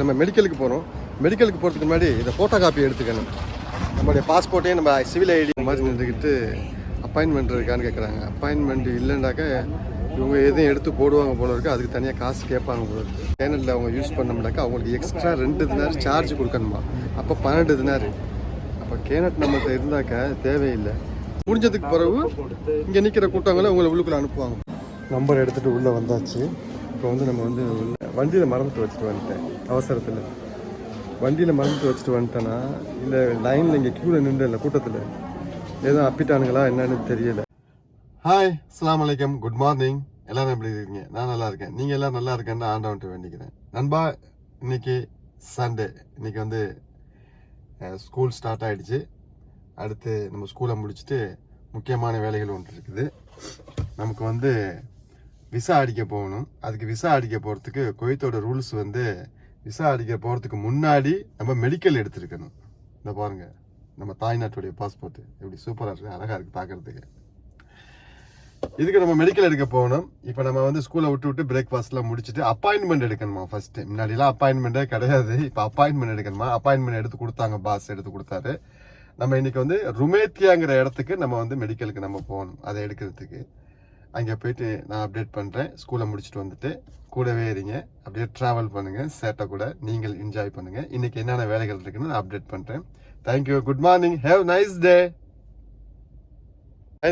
நம்ம மெடிக்கலுக்கு போகிறோம் மெடிக்கலுக்கு போகிறதுக்கு முன்னாடி இதை ஃபோட்டோ காப்பி எடுத்துக்கணும். நம்மளுடைய பாஸ்போர்ட்டையும் நம்ம சிவில் ஐடி மாதிரி நின்றுக்கிட்டு அப்பாயின்மெண்ட் இருக்கான்னு கேட்குறாங்க அப்பாயின்மெண்ட் இல்லைண்டாக்க இவங்க எதையும் எடுத்து போடுவாங்க போல இருக்கு. அதுக்கு தனியாக காசு கேட்பாங்க போல இருக்கு. சேனலில் அவங்க யூஸ் பண்ணோம்னாக்கா அவங்களுக்கு எக்ஸ்ட்ரா ரெண்டு தினார் சார்ஜ் கொடுக்கணுமா? அப்போ பன்னெண்டு தினார். அப்போ கேனட் நம்மகிட்ட இருந்தாக்க தேவையில்லை. முடிஞ்சதுக்கு பிறகு இங்கே நிற்கிற கூட்டங்களை உங்களை உள்ளுக்குள்ளே அனுப்புவாங்க. நம்பர் எடுத்துகிட்டு உள்ளே வந்தாச்சு. இப்போ வந்து நம்ம வந்து வண்டியில் மறந்துட்டு வச்சுட்டு வந்துட்டேன் அவசரத்தில். வண்டியில் மறந்துட்டு வச்சுட்டு வந்துட்டேன்னா இல்லை லைனில் இங்கே க்யூவில் நின்று இல்லை கூட்டத்தில்? எதுவும் அப்பிட்டானுங்களா என்னன்னு தெரியல. ஹாய் அஸ்லாம் வலைக்கம் குட் மார்னிங் எல்லாரும் எப்படி இருக்கீங்க? நான் நல்லா இருக்கேன். நீங்கள் எல்லாம் நல்லா இருக்கேன்னு ஆண்டவன்ட்டு வேண்டிக்கிறேன். நண்பா இன்னைக்கு சண்டே இன்னைக்கு வந்து ஸ்கூல் ஸ்டார்ட் ஆகிடுச்சு அடுத்து நம்ம ஸ்கூலை முடிச்சுட்டு முக்கியமான வேலைகள் ஒன்று இருக்குது. நமக்கு வந்து விசா அடிக்க போகணும். அதுக்கு விசா அடிக்க போகிறதுக்கு குவைத்தோட ரூல்ஸ் வந்து விசா அடிக்க போகிறதுக்கு முன்னாடி நம்ம மெடிக்கல் எடுத்திருக்கணும். இந்த பாருங்க. நம்ம தாய்நாட்டுடைய பாஸ்போர்ட் எப்படி சூப்பராக இருக்குது அழகாக இருக்குது பார்க்குறதுக்கு. இதுக்கு நம்ம மெடிக்கல் எடுக்க போகணும். இப்போ நம்ம வந்து ஸ்கூலை விட்டு விட்டு பிரேக்ஃபாஸ்ட்லாம் முடிச்சுட்டு அப்பாயின்மெண்ட் எடுக்கணுமா ஃபஸ்ட்டு முன்னாடிலாம் அப்பாயின்மெண்ட்டே கிடையாது. இப்போ அப்பாயின்மெண்ட் எடுக்கணுமா? அப்பாயின்மெண்ட் எடுத்து கொடுத்தாங்க பாஸ் எடுத்து கொடுத்தாரு. நம்ம இன்னைக்கு வந்து ருமேத்தியாங்கிற இடத்துக்கு நம்ம வந்து மெடிக்கலுக்கு நம்ம போகணும். அதை எடுக்கிறதுக்கு. அங்கே போயிட்டு நான் அப்டேட் பண்ணுறேன் ஸ்கூலை முடிச்சுட்டு வந்துட்டு கூடவே இருங்க. அப்படியே ட்ராவல் பண்ணுங்கள் சேட்டை கூட நீங்கள் என்ஜாய் பண்ணுங்கள் இன்றைக்கி என்னென்ன வேலைகள் இருக்குன்னு நான் அப்டேட் பண்ணுறேன் thank you good morning have nice day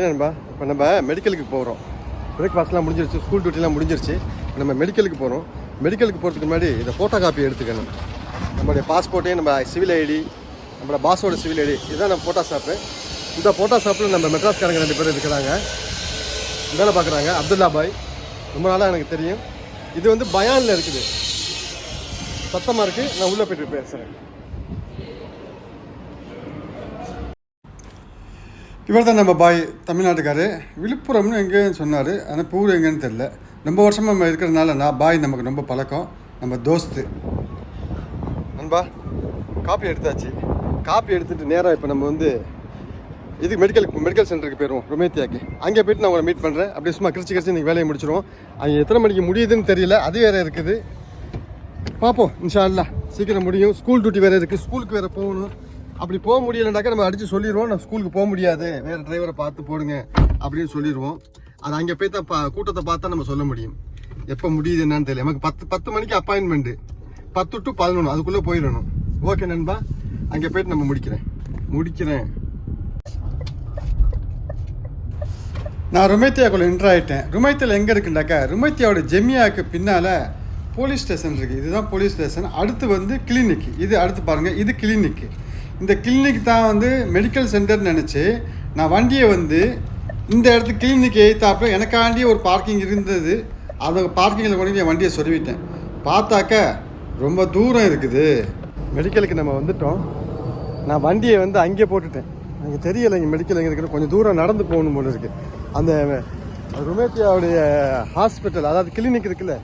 நண்பா. இப்போ நம்ம மெடிக்கலுக்கு போகிறோம் பிரேக்ஃபாஸ்ட்லாம் முடிஞ்சிருச்சு. ஸ்கூல் டியூட்டிலாம் முடிஞ்சிருச்சு. நம்ம மெடிக்கலுக்கு போகிறோம் மெடிக்கலுக்கு போகிறதுக்கு முன்னாடி இதை ஃபோட்டோ காப்பி எடுத்துக்கணும். நம்மளுடைய பாஸ்போர்ட்டையும் நம்ம சிவில் ஐடி நம்மளோட பாஸோட சிவில் ஐடி இதுதான் நம்ம ஃபோட்டோ ஷாப்பு இந்த ஃபோட்டோ ஷாப்பில் நம்ம மெட்ராஸ்காரங்க ரெண்டு பேர் இருக்கிறாங்க. வேலை பார்க்குறாங்க. அப்துல்லா பாய். ரொம்ப நாளாக எனக்கு தெரியும். இது வந்து பயானில் இருக்குது. சத்தமாக இருக்குது நான் உள்ளே போயிட்டு பேசுகிறேன் இவர் தான் நம்ம பாய் தமிழ்நாட்டுக்காரு. விழுப்புரம்னு எங்கேன்னு சொன்னார். ஆனால் பூர் எங்கேன்னு தெரில ரொம்ப வருஷமாக நம்ம இருக்கிறதுனால நான் பாய் நமக்கு ரொம்ப பழக்கம். நம்ம தோஸ்து. நண்பா காப்பி எடுத்தாச்சு. காப்பி எடுத்துட்டு நேராக இப்போ நம்ம வந்து இதுக்கு மெடிக்கல் மெடிக்கல் சென்டருக்கு போயிடுவோம் ரொமேத்தியாக்கு. அங்கே போயிட்டு நான் உங்களை மீட் பண்ணுறேன் அப்படியே சும்மா கிரிச்சு கிரிச்சு நீங்கள் வேலையை முடிச்சிடுவோம். அங்கே எத்தனை மணிக்கு முடியுதுன்னு தெரியல அது வேறு இருக்குது. பார்ப்போம் இன்ஷா அல்லாஹ் சீக்கிரம் முடியும். ஸ்கூல் டியூட்டி வேறு இருக்குது ஸ்கூலுக்கு வேறு போகணும். அப்படி போக முடியலைனாக்கா நம்ம அடித்து சொல்லிடுவோம். நான் ஸ்கூலுக்கு போக முடியாது. வேறு டிரைவரை பார்த்து போடுங்க அப்படின்னு சொல்லிடுவோம். அது அங்கே போய் தான் பா கூட்டத்தை பார்த்தா நம்ம சொல்ல முடியும். எப்போ முடியுது என்னன்னு தெரியல. நமக்கு பத்து பத்து மணிக்கு அப்பாயின்மெண்ட்டு பத்து டு பதினொன்று அதுக்குள்ளே போயிடணும். ஓகே நண்பா. அங்கே போயிட்டு நம்ம முடிக்கிறேன். முடிக்கிறேன். நான் ருமைத்தியாக்குள்ள என்ட்ரு ஆகிட்டேன் ருமைத்தியில் எங்கே இருக்குண்டாக்கா ருமைத்தியாவோட ஜெமியாவுக்கு பின்னால் போலீஸ் ஸ்டேஷன் இருக்குது இதுதான் போலீஸ் ஸ்டேஷன் அடுத்து வந்து கிளினிக் இது அடுத்து பாருங்கள் இது கிளினிக்கு இந்த கிளினிக் தான் வந்து மெடிக்கல் சென்டர்னு நினச்சி நான் வண்டியை வந்து இந்த இடத்துக்கு கிளினிக் எய்த்தாப்புல எனக்காண்டி ஒரு பார்க்கிங் இருந்தது. அதை பார்க்கிங்கில் கொண்டு என் வண்டியை சொருவிட்டேன். பார்த்தாக்கா ரொம்ப தூரம் இருக்குது. மெடிக்கலுக்கு நம்ம வந்துட்டோம். நான் வண்டியை வந்து அங்கே போட்டுட்டேன். எனக்கு தெரியலை இங்கே மெடிக்கல் எங்கே இருக்குது கொஞ்சம் தூரம் நடந்து போகணும் போல இருக்குது அந்த ருமேத்தியாவுடைய ஹாஸ்பிட்டல் அதாவது கிளினிக் இருக்குல்ல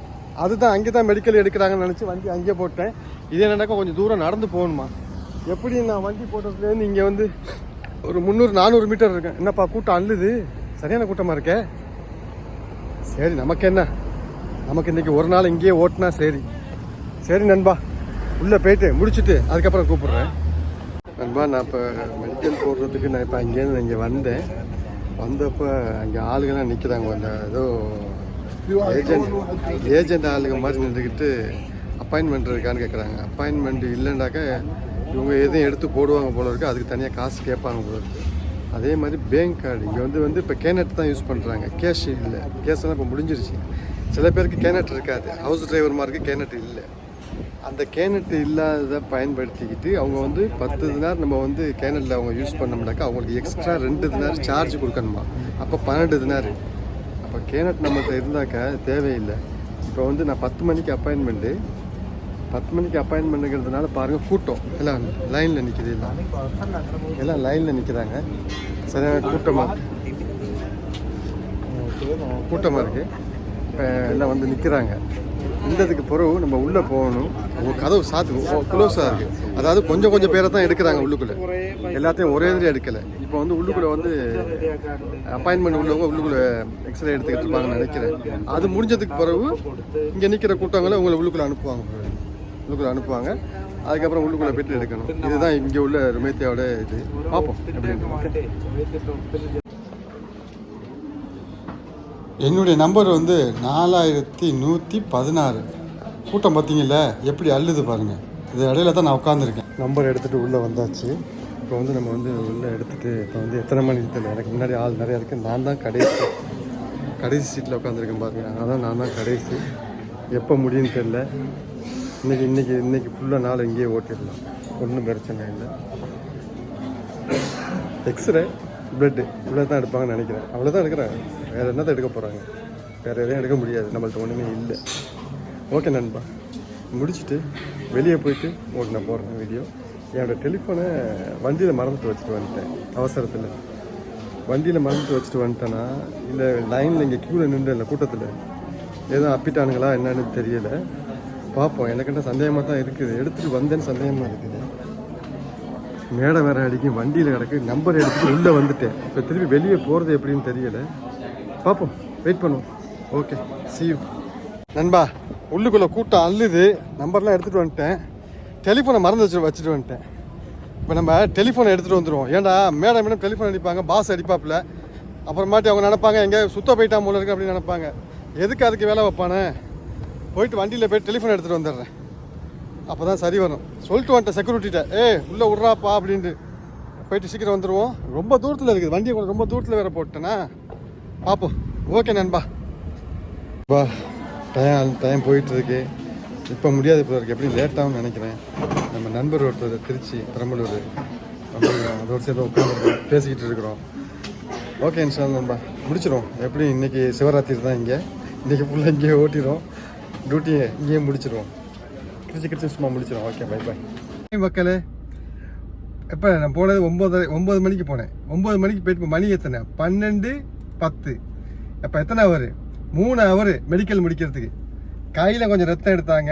அதுதான் அங்கே தான் மெடிக்கல் எடுக்கிறாங்கன்னு நினச்சி வண்டி அங்கேயே போட்டேன். இதே நடக்க கொஞ்சம் தூரம் நடந்து போகணுமா? எப்படி நான் வண்டி போட்டதுலேருந்து இங்கே வந்து ஒரு முந்நூறு நானூறு மீட்டர் இருக்கேன். என்னப்பா கூட்டம் அல்லுது சரியான கூட்டமாக இருக்கே? சரி நமக்கு என்ன? நமக்கு இன்றைக்கி ஒரு நாள் இங்கேயே ஓட்டினா சரி. சரி நண்பா. உள்ளே போயிட்டு முடிச்சுட்டு அதுக்கப்புறம் கூப்பிட்றேன். நண்பா நான் இப்போ மெடிக்கல் போடுறதுக்கு நான் இப்போ அங்கேருந்து இங்கே வந்தேன். வந்தப்போ அங்கே ஆளுங்கெல்லாம் நிற்கிறாங்க அந்த ஏதோ ஏஜென்ட் ஏஜென்ட் ஆளுங்க மாதிரி நின்றுக்கிட்டு அப்பாயின்மெண்ட் இருக்கான்னு கேட்குறாங்க அப்பாயின்மெண்ட் இல்லைண்டாக்க இவங்க எதையும் எடுத்து போடுவாங்க போல இருக்கு. அதுக்கு தனியாக காசு கேட்பாங்க போல இருக்கு. அதே மாதிரி பேங்க் கார்டு இங்கே வந்து வந்து இப்போ கேனட் தான் யூஸ் பண்ணுறாங்க கேஷ் இல்லை. கேஷ் எல்லாம் இப்போ முடிஞ்சிருச்சு. சில பேருக்கு கேனட் இருக்காது. ஹவுஸ் டிரைவர் மாதிரி கேனட் இல்லை. அந்த கேனட் இல்லாததை பயன்படுத்திக்கிட்டு அவங்க வந்து பத்து தினார் நம்ம வந்து கேனட்டில் அவங்க யூஸ் பண்ணோம்னாக்கா அவங்களுக்கு எக்ஸ்ட்ரா ரெண்டு தினார் சார்ஜ் கொடுக்கணுமா? அப்போ பன்னெண்டு தினார். அப்போ கேனட் நம்மகிட்ட இருந்தாக்க தேவையில்லை. இப்போ வந்து நான் பத்து மணிக்கு அப்பாயின்மெண்ட்டு பத்து மணிக்கு அப்பாயின்மெண்ட்டுங்கிறதுனால பாருங்கள் கூட்டம். எல்லாம் லைனில் நிற்கிது எல்லாம். எல்லாம் லைனில் நிற்கிறாங்க சரியான கூட்டமாக கூட்டமாக இருக்குது இப்போ எல்லாம் வந்து நிற்கிறாங்க இந்ததுக்கு பிறகு நம்ம உள்ளே போகணும். அவங்க கதவு சாத்து க்ளோஸாக இருக்குது அதாவது கொஞ்சம் கொஞ்சம் பேரை தான் எடுக்கிறாங்க உள்ளுக்குள்ளே. எல்லாத்தையும் ஒரே இதில் எடுக்கலை. இப்போ வந்து உள்ளுக்குள்ளே வந்து அப்பாயின்மெண்ட் உள்ளவங்க உள்ளுக்குள்ளே எக்ஸ்ரே எடுத்துக்கிட்டு இருப்பாங்கன்னு நினைக்கிறேன். அது முடிஞ்சதுக்கு பிறகு இங்கே நிற்கிற கூட்டங்களை உங்களை உள்ளுக்குள்ளே அனுப்புவாங்க. உள்ளுக்குள்ளே அனுப்புவாங்க. அதுக்கப்புறம் உள்ளுக்குள்ளே போயிட்டு எடுக்கணும். இதுதான் இங்கே உள்ள ருமேத்தியாவோட இது. பார்ப்போம் என்னுடைய நம்பர் வந்து நாலாயிரத்தி நூற்றி பதினாறு. கூட்டம் பார்த்தீங்கல்ல எப்படி அள்ளுது பாருங்கள் இது இடையில தான் நான் உட்காந்துருக்கேன் நம்பர் எடுத்துகிட்டு உள்ளே வந்தாச்சு. இப்போ வந்து நம்ம வந்து உள்ளே எடுத்துகிட்டு இப்போ வந்து எத்தனை மணி தெரியல எனக்கு முன்னாடி ஆள் நிறையா இருக்குது நான் தான் கடைசி கடைசி சீட்டில் உட்காந்துருக்கேன் பாருங்கள் அதனால் தான் நான் தான் கடைசி. எப்போ முடியும்னு தெரில இன்றைக்கி இன்றைக்கி இன்றைக்கி ஃபுல்லாக நாள் இங்கேயே ஓட்டிடலாம். ஒன்றும் பிரச்சனை இல்லை. எக்ஸ்ரே பிளட்டு இவ்வளோ தான் எடுப்பாங்கன்னு நினைக்கிறேன். அவ்வளோ தான் எடுக்கிறாங்க வேறு என்னத்தை எடுக்க போகிறாங்க வேறு எதையும் எடுக்க முடியாது. நம்மள்ட்ட ஒன்றுமே இல்லை. ஓகே நண்பா. முடிச்சுட்டு வெளியே போயிட்டு ஓகே நான் போடுறேன் வீடியோ என்னோடய டெலிஃபோனை வண்டியில் மறந்துட்டு வச்சுட்டு வந்துட்டேன். அவசரத்தில். வண்டியில் மறந்துட்டு வச்சுட்டு வந்துட்டேன்னா இல்லை லைனில் இங்கே க்யூவில் நின்று இல்லை கூட்டத்தில்? எதுவும் அப்பிட்டானுங்களா? என்னன்னு தெரியலை. பார்ப்போம் எனக்கு சந்தேகமாக தான் இருக்குது. எடுத்துகிட்டு வந்தேன்னு சந்தேகமாக இருக்குது. மேடை வேற அடிக்கும் வண்டியில் கிடக்கு நம்பர் எடுத்து உள்ளே வந்துட்டேன். இப்போ திருப்பி வெளியே போகிறது எப்படின்னு தெரியல. பார்ப்போம் வெயிட் பண்ணுவோம். ஓகே see நண்பா உள்ளுக்குள்ளே கூட்டம் அள்ளுது. நம்பர்லாம் எடுத்துகிட்டு வந்துட்டேன். டெலிஃபோனை மறந்து வச்சு வச்சுட்டு வந்துட்டேன். இப்போ நம்ம டெலிஃபோனை எடுத்துகிட்டு வந்துடுவோம் ஏன்டா மேடம் மேடம் டெலிஃபோன் அடிப்பாங்க பாஸ் அடிப்பாப்புல. அப்புறமாட்டி அவங்க நினைப்பாங்க எங்கே சுத்த போயிட்டா மூலம் இருக்கு அப்படின்னு நினைப்பாங்க. எதுக்கு அதுக்கு வேலை வைப்பானே? போயிட்டு வண்டியில் போய் டெலிஃபோன் எடுத்துகிட்டு வந்துடுறேன். அப்போ தான் சரி வரும். சொல்லிட்டு வந்துட்டேன் செக்யூரிட்டிகிட்ட ஏ உள்ளே விட்றாப்பா அப்படின்ட்டு. போயிட்டு சீக்கிரம் வந்துடுவோம் ரொம்ப தூரத்தில் இருக்குது. வண்டியை கொஞ்சம் ரொம்ப தூரத்தில் வேற போட்டேனா பார்ப்போம் ஓகே நண்பா. பா டைம் டைம் போயிட்டு இருக்கு இப்போ முடியாது இப்போ இருக்குது எப்படி லேட்டாகவும் நினைக்கிறேன். நம்ம நண்பர் ஒருத்தர் திருச்சி பெரம்பலூர். அதோட சேர்ந்து உட்காந்து பேசிக்கிட்டு இருக்கிறோம். ஓகே இன்ஷா நண்பா. முடிச்சிடும் எப்படி இன்றைக்கி சிவராத்திரி தான் இங்கே. இன்றைக்கி ஃபுல்லாக இங்கேயே ஓட்டிடும் டியூட்டியை இங்கேயே முடிச்சிடுவோம் சீக்கிரம் சும்மா முடிச்சிடும் ஓகே பை பை மக்களே எப்போ நான் போனது ஒம்பது ஒம்பது மணிக்கு போனேன். ஒம்பது மணிக்கு போயிட்டு மணி எத்தனை? பன்னெண்டு பத்து. அப்போ எத்தனை ஹவர் மூணு ஹவர் மெடிக்கல் முடிக்கிறதுக்கு. கையில் கொஞ்சம் ரத்தம் எடுத்தாங்க.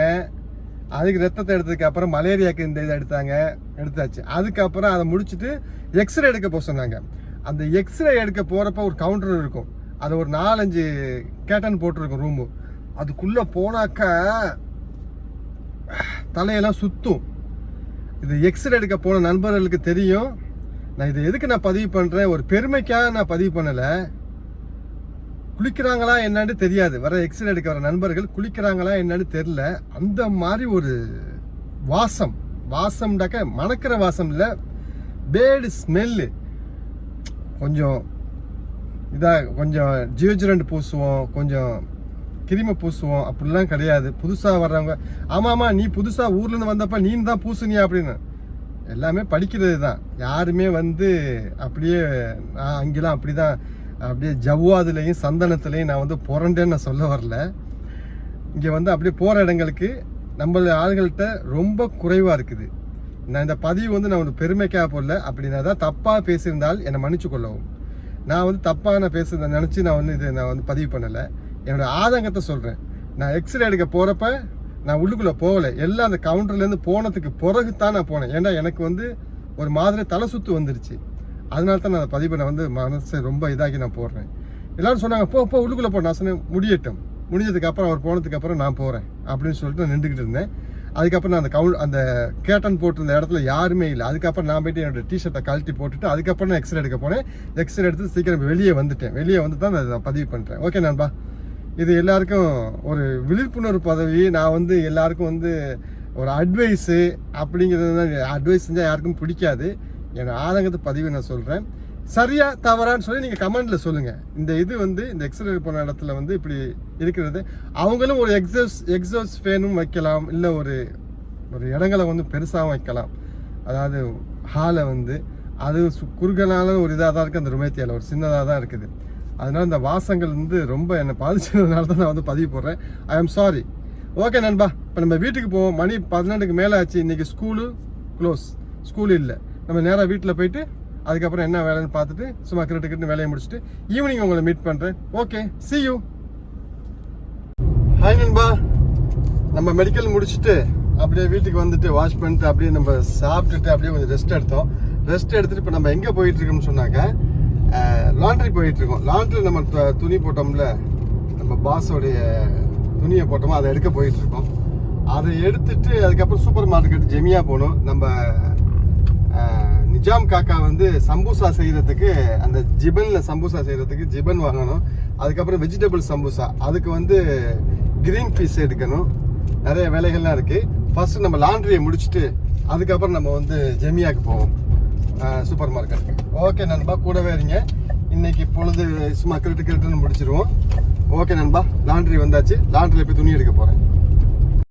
அதுக்கு ரத்தத்தை எடுத்ததுக்கு அப்புறம் மலேரியாவுக்கு இந்த இதை எடுத்தாங்க. எடுத்தாச்சு. அதுக்கப்புறம் அதை முடிச்சுட்டு எக்ஸ்ரே எடுக்க போக சொன்னாங்க. அந்த எக்ஸ்ரே எடுக்க போகிறப்ப ஒரு கவுண்டர் இருக்கும். அது ஒரு நாலஞ்சு கேட்டன் போட்டிருக்கும் ரூமு அதுக்குள்ளே போனாக்கா தலையெல்லாம் சுத்தும். இது எக்ஸ்ரே எடுக்க போன நண்பர்களுக்கு தெரியும். நான் இதை எதுக்கு நான் பதிவு பண்ணுறேன் ஒரு பெருமைக்காக நான் பதிவு பண்ணலை. குளிக்கிறாங்களா என்னன்னு தெரியாது. வர எக்ஸ்ரே எடுக்க வர நண்பர்கள் குளிக்கிறாங்களா என்னன்னு தெரியல. அந்த மாதிரி ஒரு வாசம். வாசம்டாக்க மணக்கிற வாசம் இல்லை. பேடு ஸ்மெல்லு கொஞ்சம் இதாக கொஞ்சம் ஜியோஜரண்ட் பூசுவோம். கொஞ்சம் கிருமி பூசுவோம் அப்படிலாம் கிடையாது. புதுசாக வர்றவங்க ஆமாம் ஆமாம் நீ புதுசாக ஊர்லேருந்து வந்தப்ப நீ தான் பூசுனியா அப்படின்னு. எல்லாமே படிக்கிறது தான். யாருமே வந்து அப்படியே நான் அங்கெல்லாம் அப்படி தான் அப்படியே ஜவ்வாதுலேயும் சந்தனத்துலேயும் நான் வந்து புரண்டேன்னு நான் சொல்ல வரல. இங்கே வந்து அப்படியே போகிற இடங்களுக்கு நம்ம ஆளுகள்கிட்ட ரொம்ப குறைவாக இருக்குது. நான் இந்த பதிவு வந்து நான் ஒரு பெருமைக்காக போடல. அப்படின்னா தான் தப்பாக பேசியிருந்தால் என்னை மன்னிச்சு கொள்ளவும். நான் வந்து தப்பாக நான் பேச நினச்சி நான் வந்து இதை நான் வந்து பதிவு பண்ணலை. என்னோட ஆதங்கத்தை சொல்கிறேன் நான் எக்ஸ்ரே எடுக்க போகிறப்ப நான் உள்ளுக்குள்ளே போகலை. எல்லாம் அந்த கவுண்டர்லேருந்து போனதுக்கு பிறகு தான் நான் போனேன். ஏன்னா எனக்கு வந்து ஒரு மாதிரி தலை சுத்து வந்துருச்சு. அதனால தான் நான் அதை பதிவு பண்ண வந்து மனசை ரொம்ப இதாகி நான் போடுறேன். எல்லாரும் சொன்னாங்க போ போ உள்ளுக்குள்ளே போ. நான் சொன்னேன் முடியட்டும். முடிஞ்சதுக்கப்புறம் அவர் போனதுக்கப்புறம் நான் போகிறேன் அப்படின்னு சொல்லிட்டு நான் நின்றுக்கிட்டு இருந்தேன். அதுக்கப்புறம் நான் அந்த கவுண்ட் அந்த கேட்டன் போட்டிருந்த இடத்துல யாருமே இல்லை. அதுக்கப்புறம் நான் போயிட்டு என்னோட டிஷர்ட்டை கழட்டி போட்டுட்டு அதுக்கப்புறம் நான் எக்ஸ்ரே எடுக்க போனேன். எக்ஸ்ரே எடுத்து சீக்கிரம் வெளியே வந்துட்டேன். வெளியே வந்து தான் நான் பதிவு பண்ணுறேன் ஓகே நண்பா? இது எல்லாருக்கும் ஒரு விழிப்புணர்வு பதவி. நான் வந்து எல்லாருக்கும் வந்து ஒரு அட்வைஸு அப்படிங்கிறது அட்வைஸ் செஞ்சால் யாருக்கும் பிடிக்காது. என் ஆதங்கத்தை பதிவு நான் சொல்கிறேன் சரியா தவறான்னு சொல்லி நீங்கள் கமெண்ட்டில் சொல்லுங்கள் இந்த இது வந்து இந்த எக்ஸ்ரே போன இடத்துல வந்து இப்படி இருக்கிறது. அவங்களும் ஒரு எக்ஸஸ் எக்ஸாஸ் ஃபேனும் வைக்கலாம். இல்லை ஒரு ஒரு இடங்களை வந்து பெருசாகவும் வைக்கலாம். அதாவது ஹாலை வந்து அது சு- ஒரு இதாக தான் இருக்குது அந்த ருமேத்தியாவில் ஒரு சின்னதாக தான் இருக்குது. அதனால் இந்த வாசங்கள் வந்து ரொம்ப என்னை பாதிச்சதுனால தான் நான் வந்து பதிவு போடுறேன். ஐ ஆம் சாரி ஓகே நண்பா. இப்போ நம்ம வீட்டுக்கு போவோம். மணி பதினெண்டுக்கு மேலே ஆச்சு. இன்றைக்கி ஸ்கூலு க்ளோஸ் ஸ்கூல் இல்லை. நம்ம நேராக வீட்டில் போயிட்டு அதுக்கப்புறம் என்ன வேலைன்னு பார்த்துட்டு சும்மா கிரிட்டு வேலையை முடிச்சுட்டு ஈவினிங் உங்களை மீட் பண்ணுறேன் ஓகே சி யூ ஹாய் நண்பா. நம்ம மெடிக்கல் முடிச்சுட்டு அப்படியே வீட்டுக்கு வந்துட்டு வாஷ் பண்ணிட்டு அப்படியே நம்ம சாப்பிட்டுட்டு அப்படியே கொஞ்சம் ரெஸ்ட் எடுத்தோம். ரெஸ்ட் எடுத்துட்டு இப்போ நம்ம எங்கே போயிட்டு இருக்கோம்னு சொன்னாங்க? லாண்ட்ரி போயிட்டுருக்கோம். லாண்ட்ரி நம்ம துணி போட்டோம்ல நம்ம பாஸோடைய துணியை போட்டோமோ அதை எடுக்க போயிட்டுருக்கோம். அதை எடுத்துட்டு அதுக்கப்புறம் சூப்பர் மார்க்கெட் ஜெமியா போகணும். நம்ம நிஜாம் காக்கா வந்து சம்பூசா செய்கிறதுக்கு அந்த ஜிபனில் சம்பூசா செய்கிறதுக்கு ஜிபன் வாங்கணும். அதுக்கப்புறம் வெஜிடபிள் சம்பூசா. அதுக்கு வந்து கிரீன் பீஸ் எடுக்கணும். நிறைய வேலைகள்லாம் இருக்குது ஃபஸ்ட்டு நம்ம லாண்ட்ரியை முடிச்சுட்டு அதுக்கப்புறம் நம்ம வந்து ஜெமியாக்கு போவோம். சூப்பர் மார்க்கெட் ஓகே நண்பா கூடவே இருங்க. இன்னைக்கு பொழுது சும்மா கிரிட்டு கிரிட்டுன்னு முடிச்சிருவோம். ஓகே நண்பா லாண்ட்ரி வந்தாச்சு. லாண்ட்ரியில் போய் துணி எடுக்க போகிறேன்